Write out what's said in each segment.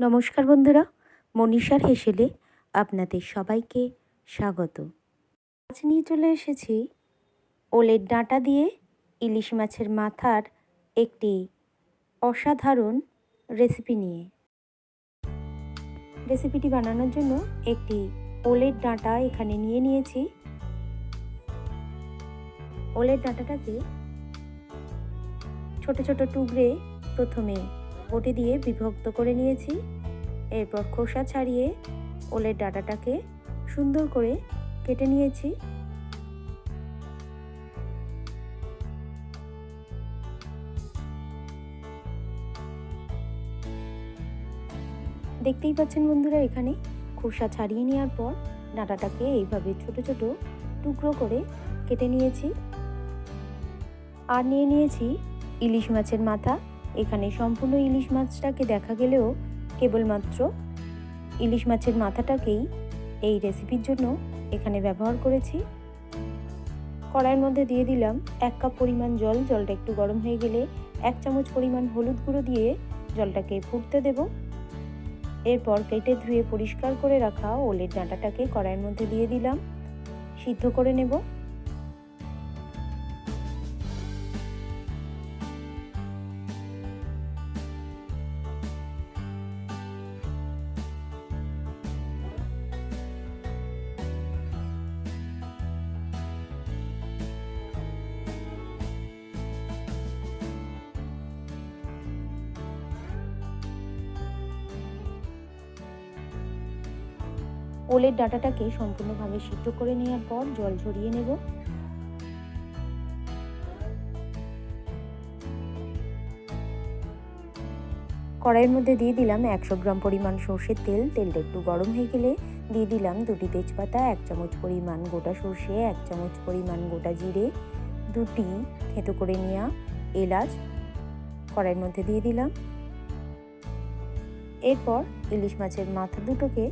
নমস্কার বন্ধুরা, মনীষার হেসেলে আপনাদের সবাইকে স্বাগত। আজ নিয়ে চলে এসেছি ওলের ডাঁটা দিয়ে ইলিশ মাছের মাথার একটি অসাধারণ রেসিপি নিয়ে। রেসিপিটি বানানোর জন্য একটি ওলের ডাঁটা এখানে নিয়ে নিয়েছি। ওলের ডাঁটাটাকে ছোট ছোট টুকরে প্রথমে বটি দিয়ে বিভক্ত করে নিয়েছি। এরপর খোসা ছাড়িয়ে ওলের ডাটাটাকে সুন্দর করে কেটে নিয়েছি। দেখতেই পাচ্ছেন বন্ধুরা, এখানে খোসা ছাড়িয়ে নেওয়ার পর ডাঁটাটাকে এইভাবে ছোট ছোট টুকরো করে কেটে নিয়েছি। আর নিয়ে নিয়েছি ইলিশ মাছের মাথা। এখানে সম্পূর্ণ ইলিশ মাছটাকে দেখা গেলেও কেবলমাত্র ইলিশ মাছের মাথাটাকেই এই রেসিপির জন্য এখানে ব্যবহার করেছি। কড়াইয়ের মধ্যে দিয়ে দিলাম এক কাপ পরিমাণ জল, জলটা একটু গরম হয়ে গেলে এক চামচ পরিমাণ হলুদ গুঁড়ো দিয়ে জলটাকে ফুটতে দেব। এরপর কেটে ধুয়ে পরিষ্কার করে রাখা ওলের ডাঁটাটাকে কড়াইয়ের মধ্যে দিয়ে দিলাম। সিদ্ধ করে নেব। ওলের ডাটাটাকে সম্পূর্ণভাবে সিদ্ধ করে নেওয়ার পর জল ঝরিয়ে নেব। কড়াইয়ের মধ্যে দিয়ে দিলাম একশো গ্রাম পরিমাণ সর্ষের তেল। তেলটা একটু গরম হয়ে গেলে দিয়ে দিলাম দুটি তেজপাতা, এক চামচ পরিমাণ গোটা সর্ষে, এক চামচ পরিমাণ গোটা জিরে, দুটি থেতো করে নেওয়া এলাচ কড়াইয়ের মধ্যে দিয়ে দিলাম। এরপর ইলিশ মাছের মাথা দুটোকে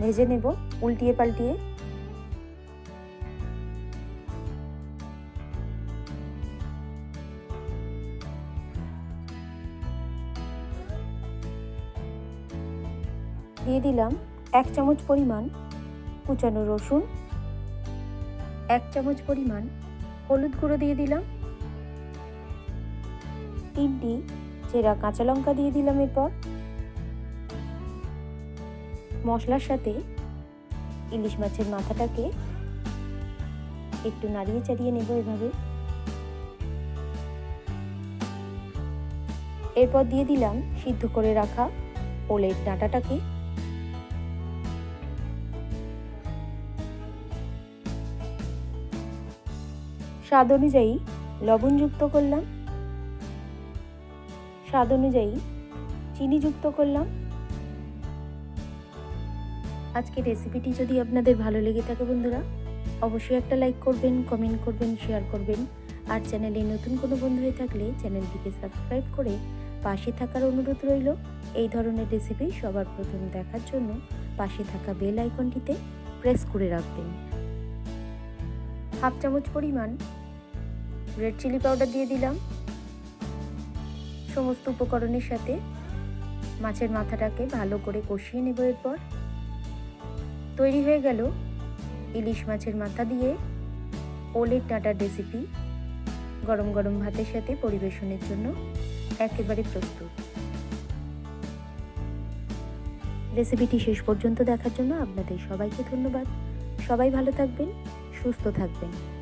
ভেজে নেব, উল্টিয়ে পাল্টিয়ে। দিয়ে দিলাম এক চামচ পরিমাণ কুচানো রসুন, এক চামচ পরিমাণ হলুদ গুঁড়ো দিয়ে দিলাম, তিনটি চেরা কাঁচা লঙ্কা দিয়ে দিলাম এরপর। মশলার সাথে ইলিশ মাছের মাথাটাকে একটু নাড়িয়ে চাড়িয়ে নেব এভাবে। এরপর দিয়ে দিলাম সিদ্ধ করে রাখা ওলের ডাঁটাটাকে। স্বাদ অনুযায়ী লবণ যুক্ত করলাম। স্বাদ অনুযায়ী চিনি যুক্ত করলাম। আজকের রেসিপিটি যদি আপনাদের ভালো লেগে থাকে বন্ধুরা, অবশ্যই একটা লাইক করবেন কমেন্ট করবেন শেয়ার করবেন। আর চ্যানেলে নতুন কোনো বন্ধু হয়ে থাকলে চ্যানেলটিকে সাবস্ক্রাইব করে পাশে থাকার অনুরোধ রইল। এই ধরনের রেসিপি সবার প্রথম দেখার জন্য পাশে থাকা বেল আইকনটিতে প্রেস করে রাখবেন। হাফ চামচ পরিমাণ রেড চিলি পাউডার দিয়ে দিলাম। সমস্ত উপকরণের সাথে মাছের মাথাটাকে ভালো করে কষিয়ে নেব এরপর। তৈরি হয়ে গেল ইলিশ মাছের মাথা দিয়ে, ওলের ডাটার রেসিপি গরম গরম ভাতের সাথে পরিবেশনের জন্য একেবারে প্রস্তুত। রেসিপিটি শেষ পর্যন্ত দেখার জন্য আপনাদের সবাইকে ধন্যবাদ। সবাই ভালো থাকবেন, সুস্থ থাকবেন।